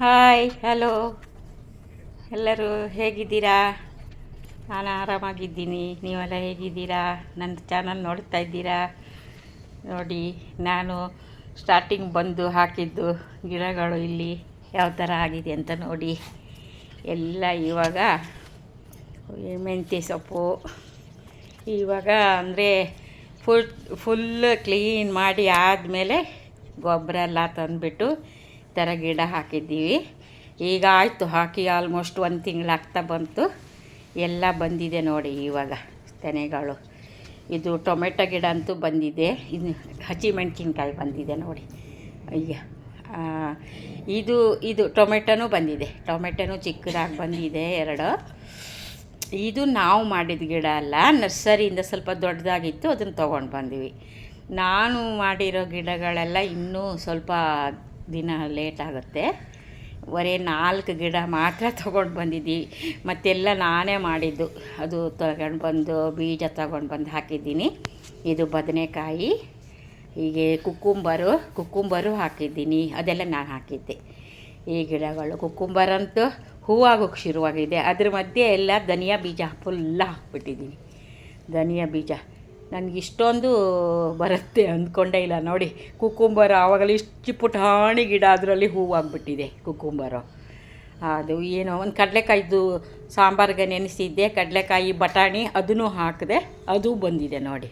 Hi hello ಎಲ್ಲರೂ ಹೇಗಿದ್ದೀರಾ? ನಾನು ಆರಾಮಾಗಿದ್ದೀನಿ. ನೀವೆಲ್ಲ ಹೇಗಿದ್ದೀರಾ? ನನ್ನ ಚಾನಲ್ ನೋಡ್ತಾ ಇದ್ದೀರಾ? ನೋಡಿ, ನಾನು ಸ್ಟಾರ್ಟಿಂಗ್ ಬಂದು ಹಾಕಿದ್ದು ಗಿಡಗಳು ಇಲ್ಲಿ ಯಾವ ಥರ ಆಗಿದೆ ಅಂತ ನೋಡಿ. ಎಲ್ಲ ಇವಾಗ ಮೆಂತ್ಯ ಸೊಪ್ಪು. ಇವಾಗ ಅಂದರೆ ಫುಲ್ ಫುಲ್ ಕ್ಲೀನ್ ಮಾಡಿ ಆದಮೇಲೆ ಗೊಬ್ಬರ ಎಲ್ಲ ತಂದುಬಿಟ್ಟು ಥರ ಗಿಡ ಹಾಕಿದ್ದೀವಿ. ಈಗ ಆಯಿತು, ಹಾಕಿ ಆಲ್ಮೋಸ್ಟ್ ಒಂದು ತಿಂಗಳಾಗ್ತಾ ಬಂತು. ಎಲ್ಲ ಬಂದಿದೆ ನೋಡಿ ಇವಾಗ ತೆನೆಗಳು. ಇದು ಟೊಮೆಟೊ ಗಿಡ ಅಂತೂ ಬಂದಿದೆ. ಇದು ಹಸಿಮೆಣ್ಸಿನ್ಕಾಯಿ ಬಂದಿದೆ ನೋಡಿ. ಅಯ್ಯ ಇದು ಇದು ಟೊಮೆಟೊನೂ ಬಂದಿದೆ. ಟೊಮೆಟೊನೂ ಚಿಕ್ಕದಾಗಿ ಬಂದಿದೆ ಎರಡು. ಇದು ನಾವು ಮಾಡಿದ ಗಿಡ ಅಲ್ಲ, ನರ್ಸರಿಯಿಂದ ಸ್ವಲ್ಪ ದೊಡ್ಡದಾಗಿತ್ತು, ಅದನ್ನು ತೊಗೊಂಡು ಬಂದ್ವಿ. ನಾನು ಮಾಡಿರೋ ಗಿಡಗಳೆಲ್ಲ ಇನ್ನೂ ಸ್ವಲ್ಪ ದಿನ ಲೇಟ್ ಆಗುತ್ತೆ. ಬರೀ ನಾಲ್ಕು ಗಿಡ ಮಾತ್ರ ತೊಗೊಂಡು ಬಂದಿದ್ದೀವಿ ಮತ್ತೆಲ್ಲ ನಾನೇ ಮಾಡಿದ್ದು. ಅದು ತಗೊಂಡು ಬಂದು ಬೀಜ ತಗೊಂಡು ಬಂದು ಹಾಕಿದ್ದೀನಿ. ಇದು ಬದನೆಕಾಯಿ, ಹೀಗೆ ಕುಕ್ಕುಂಬರು ಕುಕ್ಕುಂಬರು ಹಾಕಿದ್ದೀನಿ. ಅದೆಲ್ಲ ನಾನು ಹಾಕಿದ್ದೆ. ಈ ಗಿಡಗಳು ಕುಕ್ಕುಂಬರಂತೂ ಹೂವಾಗೋಕೆ ಹೂವಾಗೋಕ್ಕೆ ಶುರುವಾಗಿದೆ. ಅದ್ರ ಮಧ್ಯೆ ಎಲ್ಲ ಧನಿಯಾ ಬೀಜ ಫುಲ್ಲ ಹಾಕ್ಬಿಟ್ಟಿದ್ದೀನಿ. ಧನಿಯಾ ಬೀಜ. ನನಗೆ ಇಷ್ಟೊಂದು ಬರುತ್ತೆ ಅಂದ್ಕೊಂಡೇ ಇಲ್ಲ. ನೋಡಿ, ಕುಕುಂಬರ ಆವಾಗಲೇ ಇಷ್ಟು ಪುಟಾಣಿ ಗಿಡ ಅದರಲ್ಲಿ ಹೂವಾಗ್ಬಿಟ್ಟಿದೆ ಕುಕುಂಬರ. ಅದು ಏನೋ ಒಂದು ಕಡಲೆಕಾಯ್ದು ಸಾಂಬಾರಿಗೆ ನೆನೆಸಿದ್ದೆ, ಕಡಲೆಕಾಯಿ, ಬಟಾಣಿ ಅದನ್ನು ಹಾಕಿದೆ, ಅದು ಬಂದಿದೆ ನೋಡಿ.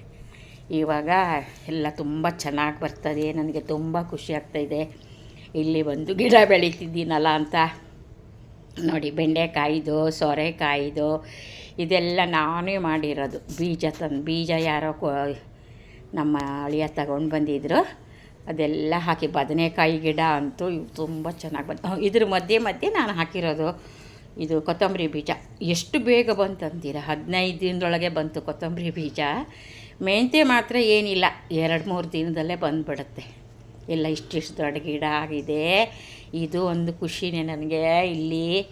ಇವಾಗ ಎಲ್ಲ ತುಂಬ ಚೆನ್ನಾಗಿ ಬರ್ತದೆ, ನನಗೆ ತುಂಬ ಖುಷಿ ಆಗ್ತಾಯಿದೆ ಇಲ್ಲಿ ಬಂದು ಗಿಡ ಬೆಳೀತಿದ್ದೀನಲ್ಲ ಅಂತ. ನೋಡಿ, ಬೆಂಡೆಕಾಯಿದು, ಸೋರೆಕಾಯಿದು, ಇದೆಲ್ಲ ನಾನೇ ಮಾಡಿರೋದು. ಬೀಜ ತಂದು, ಬೀಜ ಯಾರೋ ಕೊ, ನಮ್ಮ ಅಳಿಯ ತಗೊಂಡು ಬಂದಿದ್ದರು ಅದೆಲ್ಲ ಹಾಕಿ, ಬದನೆಕಾಯಿ ಗಿಡ ಅಂತೂ ಇವು ತುಂಬ ಚೆನ್ನಾಗಿ ಬಂತು. ಇದ್ರ ಮಧ್ಯೆ ಮಧ್ಯೆ ನಾನು ಹಾಕಿರೋದು ಇದು ಕೊತ್ತಂಬರಿ ಬೀಜ. ಎಷ್ಟು ಬೇಗ ಬಂತಂತೀರ ಹದಿನೈದು ದಿನದೊಳಗೆ ಬಂತು ಕೊತ್ತಂಬರಿ ಬೀಜ. ಮೆಂತ್ಯ ಮಾತ್ರ ಏನಿಲ್ಲ, ಎರಡು ಮೂರು ದಿನದಲ್ಲೇ ಬಂದುಬಿಡುತ್ತೆ. ಎಲ್ಲ ಇಷ್ಟಿಷ್ಟು ದೊಡ್ಡ ಗಿಡ ಆಗಿದೆ. ಇದು ಒಂದು ಖುಷಿನೇ ನನಗೆ. ಇಲ್ಲಿ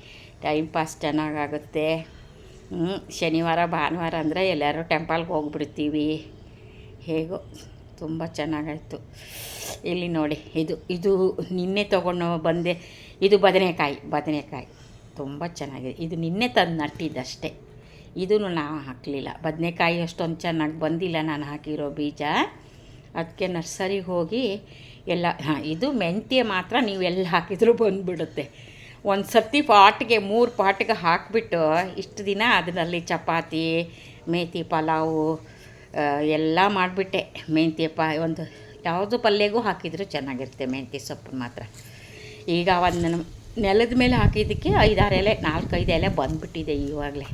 ಟೈಮ್ ಪಾಸ್ ಚೆನ್ನಾಗಾಗುತ್ತೆ ಶನಿವಾರ, ಭಾನುವಾರ ಅಂದರೆ ಎಲ್ಲರೂ ಟೆಂಪಲ್ಗೆ ಹೋಗ್ಬಿಡ್ತೀವಿ. ಹೇಗೋ, ತುಂಬ ಚೆನ್ನಾಗಾಯಿತು. ಇಲ್ಲಿ ನೋಡಿ, ಇದು ಇದು ನಿನ್ನೆ ತೊಗೊಂಡು ಬಂದೆ. ಇದು ಬದನೆಕಾಯಿ ಬದನೆಕಾಯಿ. ತುಂಬ ಚೆನ್ನಾಗಿದೆ. ಇದು ನಿನ್ನೆ ತಂದು ನಟ್ಟಿದ್ದಷ್ಟೇ. ಇದೂ ನಾವು ಹಾಕಲಿಲ್ಲ. ಬದನೆಕಾಯಿ ಅಷ್ಟೊಂದು ಚೆನ್ನಾಗಿ ಬಂದಿಲ್ಲ. ನಾನು ಹಾಕಿರೋ ಬೀಜ. ಅದಕ್ಕೆ ನರ್ಸರಿಗೆ ಹೋಗಿ ಎಲ್ಲ, ಹಾಂ, ಇದು ಮೆಂತ್ಯ ಮಾತ್ರ ನೀವು ಎಲ್ಲಿ ಹಾಕಿದರೂ ಬಂದುಬಿಡುತ್ತೆ. ಒಂದು ಸರ್ತಿ ಪಾಟ್ಗೆ, ಮೂರು ಪಾಟ್ಗೆ ಹಾಕಿಬಿಟ್ಟು ಇಷ್ಟು ದಿನ ಅದರಲ್ಲಿ ಚಪಾತಿ ಮೇಥಿ ಪಲಾವು ಎಲ್ಲ ಮಾಡಿಬಿಟ್ಟೆ. ಮೆಂತ್ಯ ಪ, ಒಂದು ಯಾವುದು ಪಲ್ಯಗೂ ಹಾಕಿದರೂ ಚೆನ್ನಾಗಿರುತ್ತೆ ಮೆಂತ್ಯ ಸೊಪ್ಪು ಮಾತ್ರ. ಈಗ ಒಂದು ನೆಲದ ಮೇಲೆ ಹಾಕಿದ್ದಕ್ಕೆ ಐದಾರು ಎಲೆ, ನಾಲ್ಕೈದು ಎಲೆ ಬಂದುಬಿಟ್ಟಿದೆ ಇವಾಗಲೇ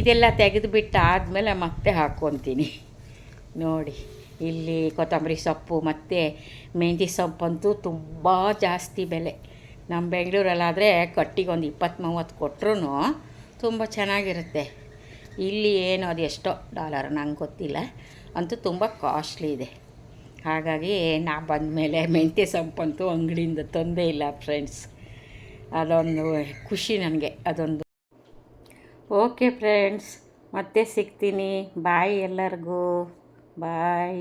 ಇದೆಲ್ಲ ತೆಗೆದುಬಿಟ್ಟು ಆದಮೇಲೆ ಮತ್ತೆ ಹಾಕ್ಕೊತೀನಿ ನೋಡಿ, ಇಲ್ಲಿ ಕೊತ್ತಂಬರಿ ಸೊಪ್ಪು ಮತ್ತು ಮೆಂತ್ಯ ಸೊಪ್ಪಂತೂ ತುಂಬ ಜಾಸ್ತಿ ಬೆಲೆ. ನಮ್ಮ ಬೆಂಗಳೂರಲ್ಲಾದರೆ ಕಟ್ಟಿಗೆ ಒಂದು ಇಪ್ಪತ್ತು ಮೂವತ್ತು ಕೊಟ್ಟರು ತುಂಬ ಚೆನ್ನಾಗಿರುತ್ತೆ. ಇಲ್ಲಿ ಏನು ಅದು ಎಷ್ಟೋ ಡಾಲರ್ ನಂಗೆ ಗೊತ್ತಿಲ್ಲ, ಅಂತೂ ತುಂಬ ಕಾಸ್ಟ್ಲಿ ಇದೆ. ಹಾಗಾಗಿ ನಾ ಬಂದಮೇಲೆ ಮೆಂತ್ಯ ಸೊಪ್ಪಂತೂ ಅಂಗಡಿಯಿಂದ ತಂದೇ ಇಲ್ಲ ಫ್ರೆಂಡ್ಸ್. ಅದೊಂದು ಖುಷಿ ನನಗೆ, ಅದೊಂದು. ಓಕೆ ಫ್ರೆಂಡ್ಸ್, ಮತ್ತೆ ಸಿಗ್ತೀನಿ. ಬಾಯ್ ಎಲ್ಲರಿಗೂ. ಬಾಯ್